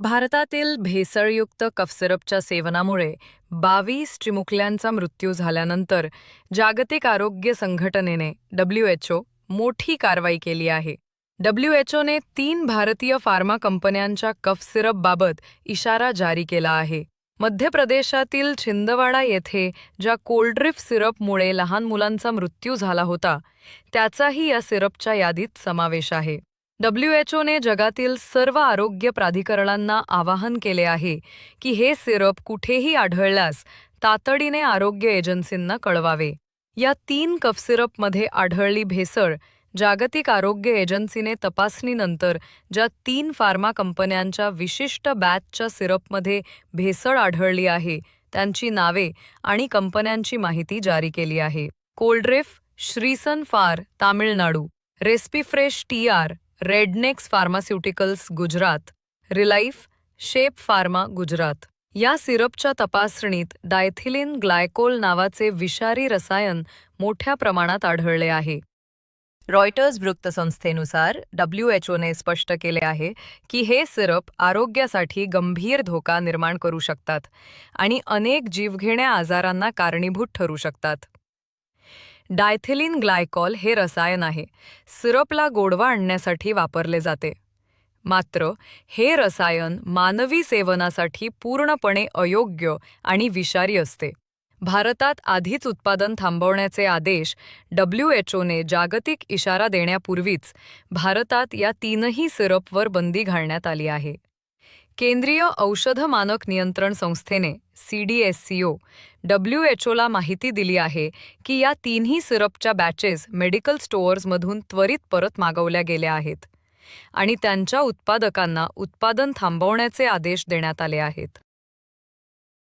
भारतातील भेसळयुक्त कफसिरपच्या सेवनामुळे बावीस चिमुकल्यांचा मृत्यू झाल्यानंतर जागतिक आरोग्य संघटनेने डब्ल्यूएचओ मोठी कारवाई केली आहे. डब्ल्यूएचओने तीन भारतीय फार्मा कंपन्यांच्या कफ सिरपबाबत इशारा जारी केला आहे. मध्य प्रदेशातील छिंदवाडा येथे ज्या कोल्ड्रिफ सिरपमुळे लहान मुलांचा मृत्यू झाला होता त्याचाही या सिरपच्या यादीत समावेश आहे. डब्ल्यूएचओने जगातील सर्व आरोग्य प्राधिकरणांना आवाहन केले आहे की हे सिरप कुठेही आढळल्यास तातडीने आरोग्य एजन्सींना कळवावे. या तीन कफ सिरपमध्ये आढळली भेसळ जागतिक आरोग्य एजन्सीने तपासणीनंतर ज्या तीन फार्मा कंपन्यांच्या विशिष्ट बॅचच्या सिरपमध्ये भेसळ आढळली आहे त्यांची नावे आणि कंपन्यांची माहिती जारी केली आहे. कोल्ड्रेफ श्रीसन फार Tamil Nadu. Respifresh T R Rednex pharmaceuticals Gujarat Relife Shape pharma Gujarat. या सिरपच्या तपासणीत डायथिलिन ग्लायकोल नावाचे विषारी रसायन मोठ्या प्रमाणात आढळले आहे. रॉयटर्स वृत्तसंस्थेनुसार डब्ल्यूएचओने स्पष्ट केले आहे की हे सिरप आरोग्यासाठी गंभीर धोका निर्माण करू शकतात आणि अनेक जीवघेण्या आजारांना कारणीभूत ठरू शकतात. डायथिलिन ग्लायकॉल हे रसायन आहे. सिरपला गोडवा आणण्यासाठी वापरले जाते. मात्र हे रसायन मानवी सेवनासाठी पूर्णपणे अयोग्य आणि विषारी असते. भारतात आधीच उत्पादन थांबवण्याचे आदेश डब्ल्यूएचओने जागतिक इशारा देण्यापूर्वीच भारतात या तीनही सिरपवर बंदी घालण्यात आली आहे. केंद्रीय औषध मानक नियंत्रण संस्थेने सीडीएससीओ ओला माहिती दिली आहे की या तिन्ही सिरपच्या बॅचेस मेडिकल स्टोअर्समधून त्वरित परत मागवल्या गेल्या आहेत आणि त्यांच्या उत्पादकांना उत्पादन थांबवण्याचे आदेश देण्यात आले आहेत.